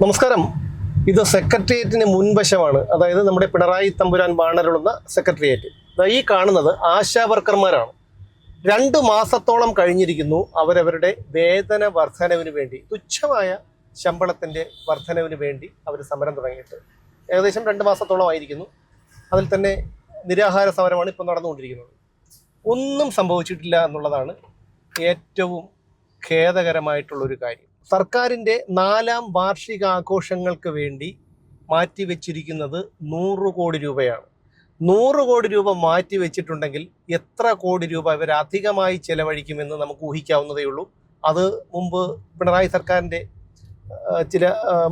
നമസ്കാരം. ഇത് സെക്രട്ടേറിയറ്റിന് മുൻവശമാണ്. അതായത് നമ്മുടെ പിണറായി തമ്പുരാൻ ബാണരുളുന്ന സെക്രട്ടേറിയറ്റ്. ഈ കാണുന്നത് ആശാ വർക്കർമാരാണ്. രണ്ട് മാസത്തോളം കഴിഞ്ഞിരിക്കുന്നു അവരവരുടെ വേതന വർധനവിന് വേണ്ടി തുച്ഛമായ ശമ്പളത്തിന്റെ വർധനവിന് വേണ്ടി അവർ സമരം തുടങ്ങിയിട്ട്. ഏകദേശം രണ്ട് മാസത്തോളം ആയിരിക്കുന്നു. അതിൽ തന്നെ നിരാഹാര സമരമാണ് ഇപ്പോൾ നടന്നുകൊണ്ടിരിക്കുന്നത്. ഒന്നും സംഭവിച്ചിട്ടില്ല എന്നുള്ളതാണ് ഏറ്റവും ഖേദകരമായിട്ടുള്ളൊരു കാര്യം. സർക്കാരിന്റെ നാലാം വാർഷികാഘോഷങ്ങൾക്ക് വേണ്ടി മാറ്റിവെച്ചിരിക്കുന്നത് നൂറ് കോടി രൂപയാണ്. നൂറ് കോടി രൂപ മാറ്റി വെച്ചിട്ടുണ്ടെങ്കിൽ എത്ര കോടി രൂപ ഇവർ അധികമായി ചെലവഴിക്കുമെന്ന് നമുക്ക് ഊഹിക്കാവുന്നതേ ഉള്ളൂ. അത് മുമ്പ് പിണറായി സർക്കാരിന്റെ ചില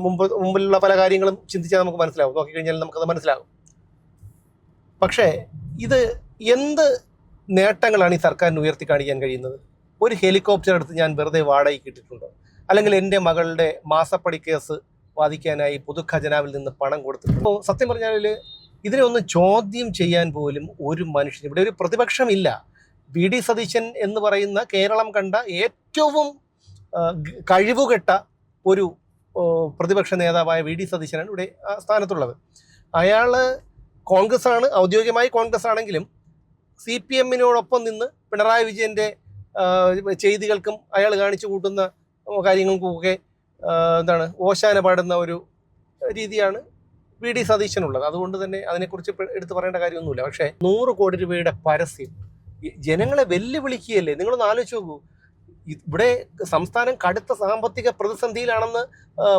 മുമ്പ് മുമ്പിലുള്ള പല കാര്യങ്ങളും ചിന്തിച്ചാൽ നമുക്ക് മനസ്സിലാവും. നോക്കിക്കഴിഞ്ഞാൽ നമുക്കത് മനസ്സിലാകും. പക്ഷേ ഇത് എന്ത് നേട്ടങ്ങളാണ് ഈ സർക്കാരിന് ഉയർത്തി കാണിക്കാൻ കഴിയുന്നത്? ഒരു ഹെലികോപ്റ്റർ എടുത്ത് ഞാൻ വെറുതെ വാടകയ്ക്ക് ഇട്ടിട്ടുണ്ടോ? അല്ലെങ്കിൽ എന്റെ മകളുടെ മാസപ്പടി കേസ് വാദിക്കാനായി പൊതുഖജനാവിൽ നിന്ന് പണം കൊടുത്തിട്ടുണ്ട്. അപ്പോൾ സത്യം പറഞ്ഞാൽ ഇതിനെ ഒന്ന് ചോദ്യം ചെയ്യാൻ പോലും ഒരു മനുഷ്യൻ ഇവിടെ ഒരു പ്രതിപക്ഷമില്ല വി ഡി സതീശൻ എന്ന് പറയുന്ന കേരളം കണ്ട ഏറ്റവും കഴിവുകെട്ട ഒരു പ്രതിപക്ഷ നേതാവായ വി ഡി സതീശനാണ് ഇവിടെ സ്ഥാനത്തുള്ളത്. അയാൾ കോൺഗ്രസ് ആണ് ഔദ്യോഗികമായി കോൺഗ്രസ് ആണെങ്കിലും സി പി എമ്മിനോടൊപ്പം നിന്ന് പിണറായി വിജയന്റെ ചെയ്തികൾക്കും അയാൾ കാണിച്ചു കൂട്ടുന്ന കാര്യങ്ങൾക്കുമൊക്കെ എന്താണ് ഓശാന പാടുന്ന ഒരു രീതിയാണ് വി ഡി സതീശനുള്ളത്. അതുകൊണ്ട് തന്നെ അതിനെക്കുറിച്ച് എടുത്തു പറയേണ്ട കാര്യമൊന്നുമില്ല. പക്ഷേ നൂറ് കോടി രൂപയുടെ പരസ്യം ജനങ്ങളെ വെല്ലുവിളിക്കുകയല്ലേ? നിങ്ങളൊന്ന് ആലോചിച്ച് നോക്കൂ. ഇവിടെ സംസ്ഥാനം കടുത്ത സാമ്പത്തിക പ്രതിസന്ധിയിലാണെന്ന്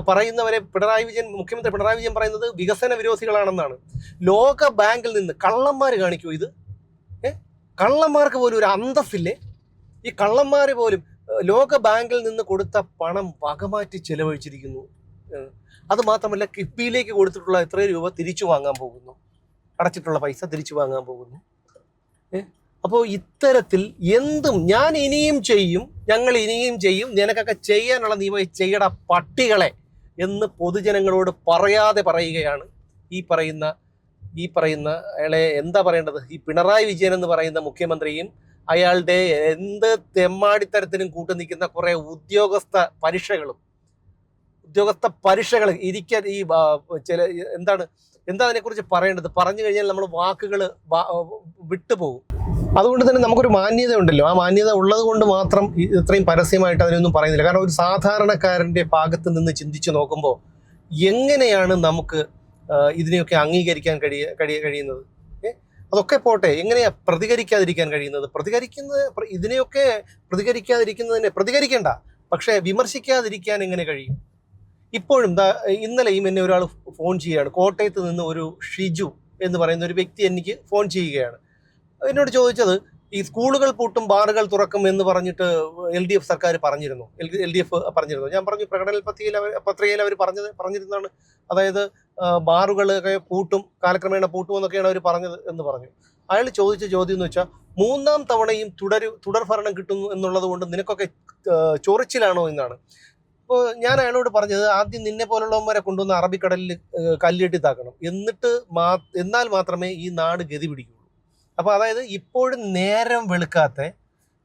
പറയുന്നവരെ പിണറായി വിജയൻ മുഖ്യമന്ത്രി പിണറായി വിജയൻ പറയുന്നത് വികസന വിരോധികളാണെന്നാണ്. ലോക ബാങ്കിൽ നിന്ന് കള്ളന്മാർ കാണിക്കൂ ഇത്. കള്ളന്മാർക്ക് പോലും ഒരു അന്തസ്സില്ലേ? ഈ കള്ളന്മാർ പോലും ലോക ബാങ്കിൽ നിന്ന് കൊടുത്ത പണം വകമാറ്റി ചെലവഴിച്ചിരിക്കുന്നു. അത് മാത്രമല്ല കിഫ്ബിയിലേക്ക് കൊടുത്തിട്ടുള്ള എത്ര രൂപ തിരിച്ചു വാങ്ങാൻ പോകുന്നു. അടച്ചിട്ടുള്ള പൈസ തിരിച്ചു വാങ്ങാൻ പോകുന്നു. അപ്പോൾ ഇത്തരത്തിൽ എന്തും ഞാൻ ഇനിയും ചെയ്യും ഞങ്ങൾ ഇനിയും ചെയ്യും നിനക്കൊക്കെ ചെയ്യാനുള്ള നിയമം ചെയ്യട പട്ടികളെ എന്ന് പൊതുജനങ്ങളോട് പറയാതെ പറയുകയാണ്. ഈ പറയുന്ന ഈ പറയുന്ന അയാളെ എന്താ പറയേണ്ടത്? ഈ പിണറായി വിജയൻ എന്ന് പറയുന്ന മുഖ്യമന്ത്രിയും അയാളുടെ എന്ത് തെമ്മാടിത്തരത്തിനും കൂട്ടു നിൽക്കുന്ന കുറെ ഉദ്യോഗസ്ഥ പരീക്ഷകളും ഉദ്യോഗസ്ഥ പരീക്ഷകൾ ഇരിക്കാൻ ഈ ചില എന്താണ് എന്താ അതിനെക്കുറിച്ച് പറയേണ്ടത്? പറഞ്ഞു കഴിഞ്ഞാൽ നമ്മൾ വാക്കുകൾ വിട്ടുപോകും അതുകൊണ്ട് തന്നെ നമുക്കൊരു മാന്യത ഉണ്ടല്ലോ. ആ മാന്യത ഉള്ളത് കൊണ്ട് മാത്രം ഇത്രയും പരസ്യമായിട്ട് അതിനൊന്നും പറയുന്നില്ല. കാരണം ഒരു സാധാരണക്കാരന്റെ ഭാഗത്ത് നിന്ന് ചിന്തിച്ചു നോക്കുമ്പോൾ എങ്ങനെയാണ് നമുക്ക് ഇതിനെയൊക്കെ അംഗീകരിക്കാൻ കഴിയ കഴിയ കഴിയുന്നത്? അതൊക്കെ പോട്ടെ എങ്ങനെയാ പ്രതികരിക്കാതിരിക്കാൻ കഴിയുന്നത്? പ്രതികരിക്കുന്നത് പ്ര- ഇതിനെയൊക്കെ പ്രതികരിക്കാതിരിക്കുന്നതിനെ പ്രതികരിക്കേണ്ട പക്ഷേ വിമർശിക്കാതിരിക്കാൻ എങ്ങനെ കഴിയും? ഇപ്പോഴും ഇന്നലെയും എന്നെ ഒരാൾ ഫോൺ ചെയ്യുകയാണ്. കോട്ടയത്ത് നിന്ന് ഒരു ഷിജു എന്ന് പറയുന്ന ഒരു വ്യക്തി എനിക്ക് ഫോൺ ചെയ്യുകയാണ്. എന്നോട് ചോദിച്ചത് ഈ സ്കൂളുകൾ പൂട്ടും ബാറുകൾ തുറക്കും എന്ന് പറഞ്ഞിട്ട് എൽ ഡി എഫ് സർക്കാർ പറഞ്ഞിരുന്നു. എൽ ഡി എഫ് പറഞ്ഞിരുന്നു. ഞാൻ പറഞ്ഞു പ്രകടന പത്രികയിൽ അവർ പത്രികയിൽ അവർ പറഞ്ഞത് പറഞ്ഞിരുന്നതാണ്. അതായത് ബാറുകളൊക്കെ പൂട്ടും കാലക്രമേണ പൂട്ടും എന്നൊക്കെയാണ് അവർ പറഞ്ഞത് എന്ന് പറഞ്ഞു. അയാൾ ചോദിച്ച ചോദ്യം എന്ന് വെച്ചാൽ മൂന്നാം തവണയും തുടരു തുടർ ഭരണം കിട്ടുന്നു എന്നുള്ളത് കൊണ്ട് നിനക്കൊക്കെ ചൊറിച്ചിലാണോ എന്നാണ്. അപ്പോൾ ഞാൻ അയാളോട് പറഞ്ഞത് ആദ്യം നിന്നെ പോലുള്ളവന്മാരെ കൊണ്ടുവന്ന് അറബിക്കടലിൽ കല്ലിട്ടിത്താക്കണം. കല്ലിട്ടി താക്കണം എന്നിട്ട് മാ എന്നാൽ മാത്രമേ ഈ നാട് ഗതി പിടിക്കുള്ളൂ അപ്പോൾ അതായത് ഇപ്പോഴും നേരം വെളുക്കാത്ത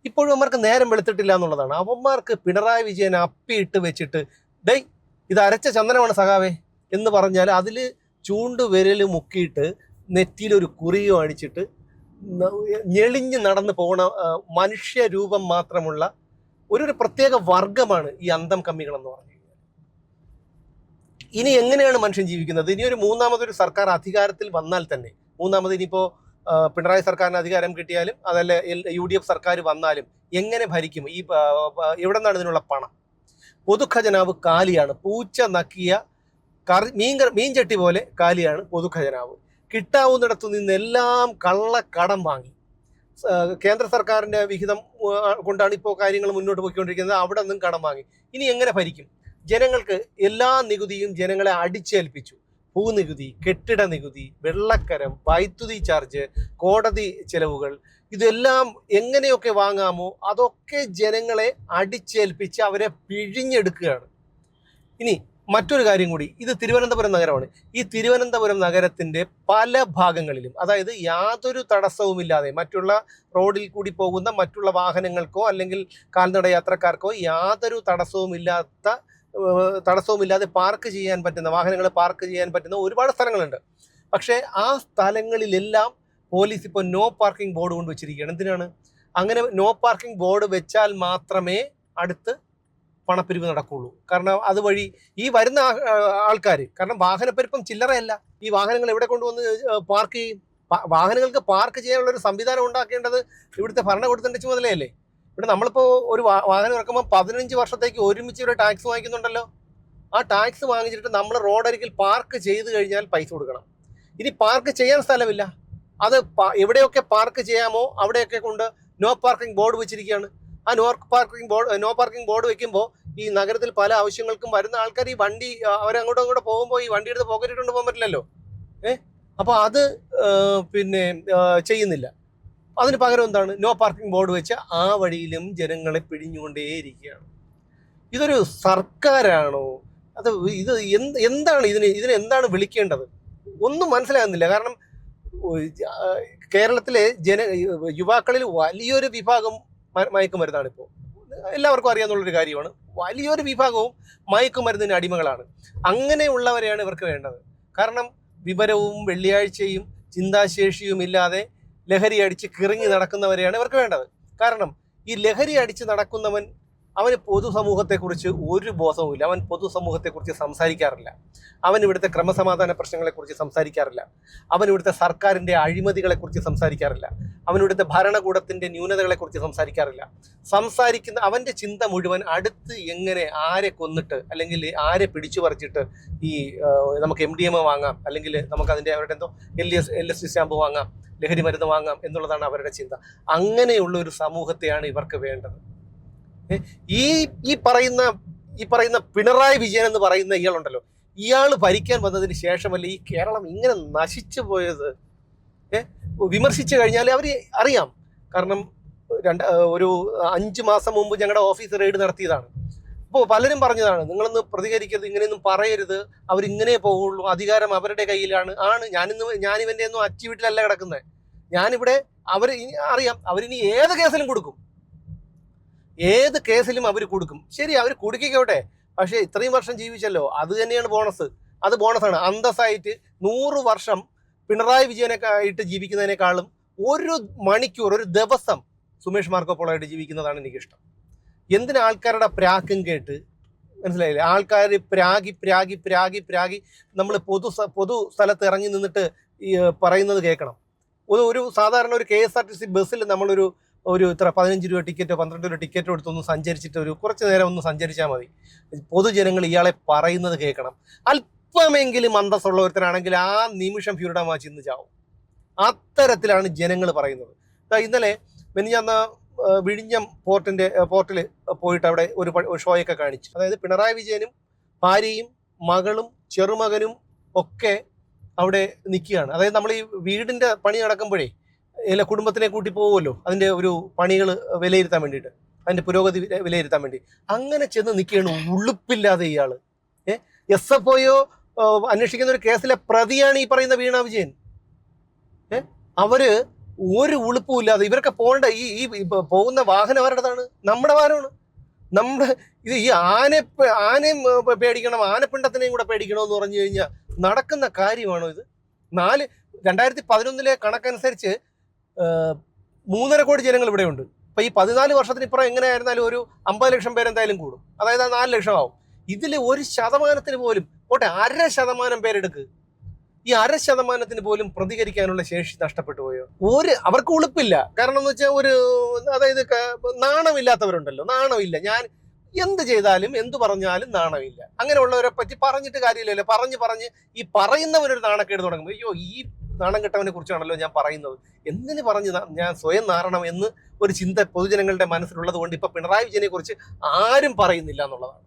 ഇപ്പോഴും അവന്മാർക്ക് നേരം വെളുത്തിട്ടില്ല എന്നുള്ളതാണ്. അവന്മാർക്ക് പിണറായി വിജയൻ അപ്പിയിട്ട് വെച്ചിട്ട് ഡേയ് ഇത് അരച്ച ചന്ദനമാണ് സഖാവേ എന്ന് പറഞ്ഞാൽ അതിൽ ചൂണ്ട് വിരൽ മുക്കിയിട്ട് നെറ്റിയിലൊരു കുറിയോ അടിച്ചിട്ട് ഞെളിഞ്ഞ് നടന്നു പോകണ മനുഷ്യരൂപം മാത്രമുള്ള ഒരു ഒരു പ്രത്യേക വർഗമാണ് ഈ അന്തം കമ്മികളെന്ന് പറഞ്ഞു കഴിഞ്ഞാൽ. ഇനി എങ്ങനെയാണ് മനുഷ്യൻ ജീവിക്കുന്നത്? ഇനി ഒരു മൂന്നാമതൊരു സർക്കാർ അധികാരത്തിൽ വന്നാൽ തന്നെ മൂന്നാമത് ഇനിയിപ്പോൾ പിണറായി സർക്കാരിന് അധികാരം കിട്ടിയാലും അതല്ല യു ഡി എഫ് സർക്കാർ വന്നാലും എങ്ങനെ ഭരിക്കും? ഈ എവിടെ നിന്നാണ് ഇതിനുള്ള പണം? പൊതുഖജനാവ് കാലിയാണ്. പൂച്ച നക്കിയ കറി മീൻ മീൻചട്ടി പോലെ കാലിയാണ് പൊതുഖജനാവ്. കിട്ടാവുന്നിടത്തു നിന്നെല്ലാം കള്ളക്കടം വാങ്ങി. കേന്ദ്ര സർക്കാരിന്റെ വിഹിതം കൊണ്ടാണ് ഇപ്പോൾ കാര്യങ്ങൾ മുന്നോട്ട് പോയിക്കൊണ്ടിരിക്കുന്നത്. അവിടെ നിന്നും കടം വാങ്ങി. ഇനി എങ്ങനെ ഭരിക്കും? ജനങ്ങൾക്ക് എല്ലാ നികുതിയും ജനങ്ങളെ അടിച്ചേൽപ്പിച്ചു. ഭൂനികുതി കെട്ടിട നികുതി വെള്ളക്കരം വൈദ്യുതി ചാർജ് കോടതി ചെലവുകൾ ഇതെല്ലാം എങ്ങനെയൊക്കെ വാങ്ങാമോ അതൊക്കെ ജനങ്ങളെ അടിച്ചേൽപ്പിച്ച് അവരെ പിഴിഞ്ഞെടുക്കുകയാണ്. ഇനി മറ്റൊരു കാര്യം കൂടി ഇത് തിരുവനന്തപുരം നഗരമാണ്. ഈ തിരുവനന്തപുരം നഗരത്തിന്റെ പല ഭാഗങ്ങളിലും അതായത് യാതൊരു തടസ്സവുമില്ലാതെ മറ്റുള്ള റോഡിൽ കൂടി പോകുന്ന മറ്റുള്ള വാഹനങ്ങൾക്കോ അല്ലെങ്കിൽ കാൽനട യാത്രക്കാർക്കോ യാതൊരു തടസ്സവുമില്ലാത്ത തടസ്സവുമില്ലാതെ പാർക്ക് ചെയ്യാൻ പറ്റുന്ന വാഹനങ്ങൾ പാർക്ക് ചെയ്യാൻ പറ്റുന്ന ഒരുപാട് സ്ഥലങ്ങളുണ്ട്. പക്ഷേ ആ സ്ഥലങ്ങളിലെല്ലാം പോലീസ് ഇപ്പോൾ നോ പാർക്കിംഗ് ബോർഡ് കൊണ്ട് വെച്ചിരിക്കുകയാണ്. എന്തിനാണ്? അങ്ങനെ നോ പാർക്കിംഗ് ബോർഡ് വെച്ചാൽ മാത്രമേ അടുത്ത് പണപ്പിരിവ് നടക്കുള്ളൂ. കാരണം അതുവഴി ഈ വരുന്ന ആൾക്കാർ കാരണം വാഹനപ്പെരുപ്പം ചില്ലറയല്ല. ഈ വാഹനങ്ങൾ എവിടെ കൊണ്ടുവന്ന് പാർക്ക് ചെയ്യും? വാഹനങ്ങൾക്ക് പാർക്ക് ചെയ്യാനുള്ള ഒരു സംവിധാനം ഉണ്ടാക്കേണ്ടത് ഇവിടുത്തെ ഭരണകൂടത്തിന്റെ ചുമതലയല്ലേ? ഇവിടെ നമ്മളിപ്പോൾ ഒരു വാഹനം ഇറക്കുമ്പോൾ പതിനഞ്ച് വർഷത്തേക്ക് ഒരുമിച്ച് ഇവിടെ ടാക്സ് വാങ്ങിക്കുന്നുണ്ടല്ലോ. ആ ടാക്സ് വാങ്ങിച്ചിട്ട് നമ്മൾ റോഡരികിൽ പാർക്ക് ചെയ്ത് കഴിഞ്ഞാൽ പൈസ കൊടുക്കണം. ഇനി പാർക്ക് ചെയ്യാൻ സ്ഥലമില്ല. അത് എവിടെയൊക്കെ പാർക്ക് ചെയ്യാമോ അവിടെയൊക്കെ കൊണ്ട് നോ പാർക്കിംഗ് ബോർഡ് വെച്ചിരിക്കുകയാണ്. ആ no parking board no parking board വെക്കുമ്പോൾ ഈ നഗരത്തിൽ പല ആവശ്യങ്ങൾക്കും വരുന്ന ആൾക്കാർ ഈ വണ്ടി അവരങ്ങോട്ടും അങ്ങോട്ടും പോകുമ്പോൾ ഈ വണ്ടി എടുത്ത് പോക്കറ്റ് പോകാൻ പറ്റില്ലല്ലോ. ഏ? അപ്പോൾ അത് പിന്നെ ചെയ്യുന്നില്ല. അതിന് പകരം എന്താണ്? നോ പാർക്കിംഗ് ബോർഡ് വെച്ച് ആ വഴിയിലും ജനങ്ങളെ പിഴിഞ്ഞുകൊണ്ടേയിരിക്കുകയാണ് ഇതൊരു സർക്കാരാണോ? അത് ഇത് എന്ത് എന്താണ് ഇതിന് ഇതിന് എന്താണ് വിളിക്കേണ്ടത്? ഒന്നും മനസ്സിലാകുന്നില്ല. കാരണം കേരളത്തിലെ ജന യുവാക്കളിൽ വലിയൊരു വിഭാഗം മയക്കുമരുന്നാണ് ഇപ്പോൾ എല്ലാവർക്കും അറിയാവുന്നുള്ളൊരു കാര്യമാണ്. വലിയൊരു വിഭാഗവും മയക്കുമരുന്നിന് അടിമകളാണ്. അങ്ങനെയുള്ളവരെയാണ് ഇവർക്ക് വേണ്ടത്. കാരണം വിവരവും വെള്ളിയാഴ്ചയും ചിന്താശേഷിയും ഇല്ലാതെ ലഹരി അടിച്ച് കിറങ്ങി നടക്കുന്നവരെയാണ് ഇവർക്ക് വേണ്ടത്. കാരണം ഈ ലഹരി അടിച്ച് നടക്കുന്നവൻ അവന് പൊതുസമൂഹത്തെക്കുറിച്ച് ഒരു ബോധവുമില്ല അവൻ പൊതുസമൂഹത്തെക്കുറിച്ച് സംസാരിക്കാറില്ല. അവൻ ഇവിടുത്തെ ക്രമസമാധാന പ്രശ്നങ്ങളെക്കുറിച്ച് സംസാരിക്കാറില്ല. അവൻ ഇവിടുത്തെ സർക്കാരിന്റെ അഴിമതികളെക്കുറിച്ച് സംസാരിക്കാറില്ല. അവൻ ഇവിടുത്തെ ഭരണകൂടത്തിന്റെ ന്യൂനതകളെക്കുറിച്ച് സംസാരിക്കാറില്ല. സംസാരിക്കുന്ന അവന്റെ ചിന്ത മുഴുവൻ അടുത്ത് എങ്ങനെ ആരെ കൊന്നിട്ട് അല്ലെങ്കിൽ ആരെ പിടിച്ചു പറിച്ചിട്ട് ഈ നമുക്ക് എം ഡി എം വാങ്ങാം അല്ലെങ്കിൽ നമുക്ക് അതിന്റെ അവരുടെ എന്തോ L S L S stamp വാങ്ങാം ലഹരി മരുന്ന് വാങ്ങാം എന്നുള്ളതാണ് അവരുടെ ചിന്ത. അങ്ങനെയുള്ള ഒരു സമൂഹത്തെയാണ് ഇവർക്ക് വേണ്ടത്. ഈ ഈ പറയുന്ന ഈ പറയുന്ന പിണറായി വിജയൻ എന്ന് പറയുന്ന ഇയാളുണ്ടല്ലോ. ഇയാൾ ഭരിക്കാൻ വന്നതിന് ശേഷമല്ലേ ഈ കേരളം ഇങ്ങനെ നശിച്ചു പോയത്? വിമർശിച്ചു കഴിഞ്ഞാൽ അവർ അറിയാം. കാരണം രണ്ട് ഒരു അഞ്ച് മാസം മുമ്പ് ഞങ്ങളുടെ ഓഫീസ് റെയ്ഡ് നടത്തിയതാണ്. അപ്പോൾ പലരും പറഞ്ഞതാണ് നിങ്ങളൊന്ന് പ്രതികരിക്കരുത് ഇങ്ങനെയൊന്നും പറയരുത്. അവരിങ്ങനെ പോകുള്ളൂ അധികാരം അവരുടെ കയ്യിലാണ്. ആണ്. ഞാനിന്ന് ഞാനിവന്റെ ഒന്നും അച്ചി വീട്ടിലല്ല കിടക്കുന്നത് ഞാനിവിടെ അവർ അറിയാം അവരിനി ഏത് കേസിലും കൊടുക്കും. ഏത് കേസിലും അവർ കൊടുക്കും. ശരി അവർ കുടുക്കിക്കോട്ടെ. പക്ഷേ ഇത്രയും വർഷം ജീവിച്ചല്ലോ. അത് തന്നെയാണ് ബോണസ്. അത് ബോണസാണ്. അന്തസ്സായിട്ട് നൂറ് വർഷം പിണറായി വിജയനെ ആയിട്ട് ജീവിക്കുന്നതിനേക്കാളും ഒരു മണിക്കൂർ ഒരു ദിവസം സുമേഷ് മാർക്കോപ്പോളായിട്ട് ജീവിക്കുന്നതാണ് എനിക്കിഷ്ടം. എന്തിനാ ആൾക്കാരുടെ പ്രാക്കും കേട്ട്? മനസ്സിലായില്ലേ? ആൾക്കാർ പ്രാഗി പ്രാഗി പ്രാഗി പ്രാഗി നമ്മൾ പൊതു പൊതു സ്ഥലത്ത് ഇറങ്ങി നിന്നിട്ട് ഈ പറയുന്നത് കേൾക്കണം. ഒരു ഒരു സാധാരണ ഒരു K S R T C ബസ്സിൽ നമ്മളൊരു ഒരു ഇത്ര പതിനഞ്ച് രൂപ ടിക്കറ്റോ പന്ത്രണ്ട് രൂപ ടിക്കറ്റോ എടുത്തൊന്ന് സഞ്ചരിച്ചിട്ട് ഒരു കുറച്ച് നേരം ഒന്ന് സഞ്ചരിച്ചാൽ മതി. പൊതുജനങ്ങൾ ഇയാളെ പറയുന്നത് കേൾക്കണം. അല്പമെങ്കിലും അന്തസ്സുള്ള ഒരുത്തനാണെങ്കിൽ ആ നിമിഷം ഫ്യൂരിഡമാ ചിന്ന് ചാവും അത്തരത്തിലാണ് ജനങ്ങൾ പറയുന്നത്. ഇന്നലെ മെനിഞ്ഞാന്ന വിഴിഞ്ഞം പോർട്ടിന്റെ പോർട്ടിൽ പോയിട്ട് അവിടെ ഒരു ഷോയൊക്കെ കാണിച്ചു. അതായത് പിണറായി വിജയനും ഭാര്യയും മകളും ചെറുമകനും ഒക്കെ അവിടെ നിൽക്കുകയാണ്. അതായത് നമ്മൾ ഈ വീടിന്റെ പണി നടക്കുമ്പോഴേ ഇല്ല കുടുംബത്തിനെ കൂട്ടി പോകുമല്ലോ അതിന്റെ ഒരു പണികൾ വിലയിരുത്താൻ വേണ്ടിയിട്ട് അതിന്റെ പുരോഗതി വിലയിരുത്താൻ വേണ്ടി. അങ്ങനെ ചെന്ന് നിൽക്കുകയാണ് ഉളുപ്പില്ലാതെ ഇയാൾ ഏ എസ് എഫ് ഒയോ അന്വേഷിക്കുന്ന ഒരു കേസിലെ പ്രതിയാണ് ഈ പറയുന്ന വീണ വിജയൻ. ഏ അവർ ഒരു ഉളുപ്പും ഇല്ലാതെ ഇവരൊക്കെ പോകേണ്ട ഈ ഈ പോകുന്ന വാഹനം ആരുടേതാണ് നമ്മുടെ വാഹനമാണ്. നമ്മുടെ ഇത് ഈ ആന ആനയും പേടിക്കണം ആനപ്പിണ്ടത്തിനെയും കൂടെ പേടിക്കണമെന്ന് പറഞ്ഞു കഴിഞ്ഞാൽ നടക്കുന്ന കാര്യമാണോ ഇത്? നാല് രണ്ടായിരത്തി പതിനൊന്നിലെ കണക്കനുസരിച്ച് മൂന്നര കോടി ജനങ്ങൾ ഇവിടെയുണ്ട്. അപ്പോൾ ഈ പതിനാല് വർഷത്തിന് ഇപ്പുറം എങ്ങനെയായിരുന്നാലും ഒരു അമ്പത് ലക്ഷം പേര് എന്തായാലും കൂടും. അതായത് ആ നാല് ലക്ഷം ആവും ഇതിൽ ഒരു ശതമാനത്തിന് പോലും പോട്ടെ അര ശതമാനം പേരെടുക്ക്. ഈ അര ശതമാനത്തിന് പോലും പ്രതികരിക്കാനുള്ള ശേഷി നഷ്ടപ്പെട്ടു പോയോ? ഒരു അവർക്ക് ഉളുപ്പില്ല. കാരണം എന്ന് വെച്ചാൽ ഒരു അതായത് നാണമില്ലാത്തവരുണ്ടല്ലോ. നാണമില്ല. ഞാൻ എന്ത് ചെയ്താലും എന്ത് പറഞ്ഞാലും നാണമില്ല. അങ്ങനെയുള്ളവരെ പറ്റി പറഞ്ഞിട്ട് കാര്യമില്ലല്ലോ. പറഞ്ഞ് പറഞ്ഞ് ഈ പറയുന്നവനൊരു നാണക്കേട് തുടങ്ങുമ്പോൾ അയ്യോ ഈ നാണം കെട്ടവനെ കുറിച്ചാണല്ലോ ഞാൻ പറയുന്നത്. എന്തിന് പറഞ്ഞ് ഞാൻ സ്വയം നാറണം എന്ന് ഒരു ചിന്ത പൊതുജനങ്ങളുടെ മനസ്സിലുള്ളത് കൊണ്ട് ഇപ്പൊ പിണറായി വിജയനെ കുറിച്ച് ആരും പറയുന്നില്ല എന്നുള്ളതാണ്.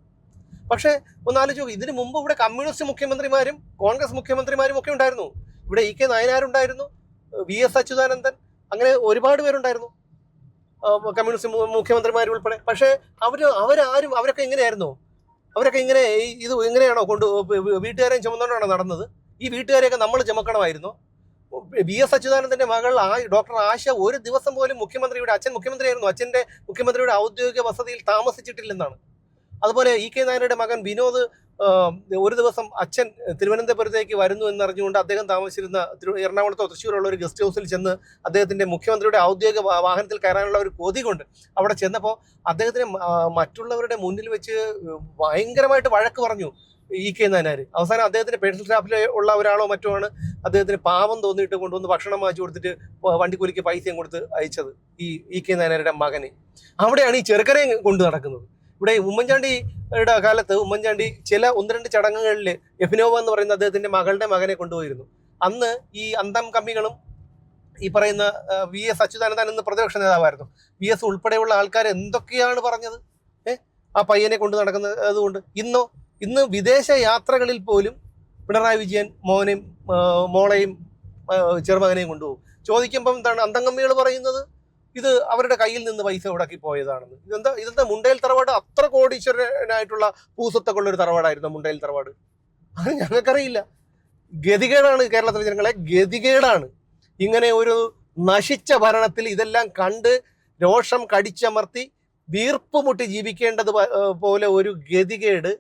പക്ഷേ ഒന്ന് ഇതിന് മുമ്പ് ഇവിടെ കമ്മ്യൂണിസ്റ്റ് മുഖ്യമന്ത്രിമാരും കോൺഗ്രസ് മുഖ്യമന്ത്രിമാരും ഒക്കെ ഉണ്ടായിരുന്നു. ഇവിടെ ഇ കെ നായനാരുണ്ടായിരുന്നു വി എസ് അച്യുതാനന്ദൻ അങ്ങനെ ഒരുപാട് പേരുണ്ടായിരുന്നു കമ്മ്യൂണിസ്റ്റ് മുഖ്യമന്ത്രിമാർ ഉൾപ്പെടെ. പക്ഷേ അവർ അവരാരും അവരൊക്കെ എങ്ങനെയായിരുന്നു അവരൊക്കെ ഇങ്ങനെ ഇത് എങ്ങനെയാണോ കൊണ്ട് വീട്ടുകാരെയും ചുമന്നുകൊണ്ടാണോ നടന്നത്? ഈ വീട്ടുകാരെയൊക്കെ നമ്മൾ ചുമക്കണമായിരുന്നു. വി എസ് അച്യുതാനന്ദന്റെ മകൾ ആ ഡോക്ടർ ആശ ഒരു ദിവസം പോലും മുഖ്യമന്ത്രിയുടെ അച്ഛൻ മുഖ്യമന്ത്രിയായിരുന്നു. അച്ഛന്റെ മുഖ്യമന്ത്രിയുടെ ഔദ്യോഗിക വസതിയിൽ താമസിച്ചിട്ടില്ലെന്നാണ്. അതുപോലെ ഇ കെ നായരുടെ മകൻ വിനോദ് ഒരു ദിവസം അച്ഛൻ തിരുവനന്തപുരത്തേക്ക് വരുന്നു എന്നറിഞ്ഞുകൊണ്ട് അദ്ദേഹം താമസിച്ചിരുന്ന എറണാകുളത്തോ തൃശ്ശൂരുള്ള ഒരു ഗസ്റ്റ് ഹൗസിൽ ചെന്ന് അദ്ദേഹത്തിന്റെ മുഖ്യമന്ത്രിയുടെ ഔദ്യോഗിക വാഹനത്തിൽ കയറാനുള്ള ഒരു കൊതി കൊണ്ട് അവിടെ ചെന്നപ്പോൾ അദ്ദേഹത്തിന് മറ്റുള്ളവരുടെ മുന്നിൽ വെച്ച് ഭയങ്കരമായിട്ട് വഴക്ക് പറഞ്ഞു ഇ കെ നായനാർ അവസാനം അദ്ദേഹത്തിന്റെ പേഴ്സണൽ സ്റ്റാഫിൽ ഉള്ള ഒരാളോ മറ്റോ ആണ് അദ്ദേഹത്തിന് പാവം തോന്നിയിട്ട് കൊണ്ടുവന്ന് ഭക്ഷണം വാങ്ങിച്ചു കൊടുത്തിട്ട് വണ്ടിക്കൂലിക്ക് പൈസയും കൊടുത്ത് അയച്ചത് ഈ ഇ കെ നായനാരുടെ മകന്. അവിടെയാണ് ഈ ചെറുക്കനെ കൊണ്ടു നടക്കുന്നത്. ഇവിടെ ഉമ്മൻചാണ്ടിയുടെ കാലത്ത് ഉമ്മൻചാണ്ടി ചില ഒന്ന് രണ്ട് ചടങ്ങുകളിൽ എഫിനോവ എന്ന് പറയുന്ന അദ്ദേഹത്തിന്റെ മകളുടെ മകനെ കൊണ്ടുപോയിരുന്നു. അന്ന് ഈ അന്തം കമ്മികളും ഈ പറയുന്ന വി എസ് അച്യുതാനന്ദൻ എന്ന പ്രതിപക്ഷ നേതാവായിരുന്നു. വി എസ് ഉൾപ്പെടെയുള്ള ആൾക്കാർ എന്തൊക്കെയാണ് പറഞ്ഞത്? ഏഹ് ആ പയ്യനെ കൊണ്ട് നടക്കുന്നത് അതുകൊണ്ട് ഇന്നോ ഇന്ന് വിദേശ യാത്രകളിൽ പോലും പിണറായി വിജയൻ മോനെയും മോളെയും ചെറുമകനെയും കൊണ്ടുപോകും. ചോദിക്കുമ്പം എന്താണ് അന്തംകമ്മികൾ പറയുന്നത്? ഇത് അവരുടെ കയ്യിൽ നിന്ന് പൈസ ഉടക്കി പോയതാണെന്ന്. ഇതെന്താ ഇതെന്താ മുണ്ടയിൽ തറവാട്? അത്ര കോടീശ്വരനായിട്ടുള്ള പൂസത്തക്കുള്ള ഒരു തറവാടായിരുന്നു മുണ്ടയിൽ തറവാട്. അത് ഞങ്ങൾക്കറിയില്ല. ഗതികേടാണ് കേരളത്തിലെ ജനങ്ങളെ ഗതികേടാണ്. ഇങ്ങനെ ഒരു നശിച്ച ഭരണത്തിൽ ഇതെല്ലാം കണ്ട് രോഷം കടിച്ചമർത്തി വീർപ്പ് മുട്ടി ജീവിക്കേണ്ടത് പോലെ ഒരു ഗതികേട്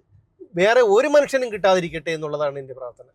വേറെ ഒരു മനുഷ്യനും കിട്ടാതിരിക്കട്ടെ എന്നുള്ളതാണ് എന്റെ പ്രാർത്ഥന.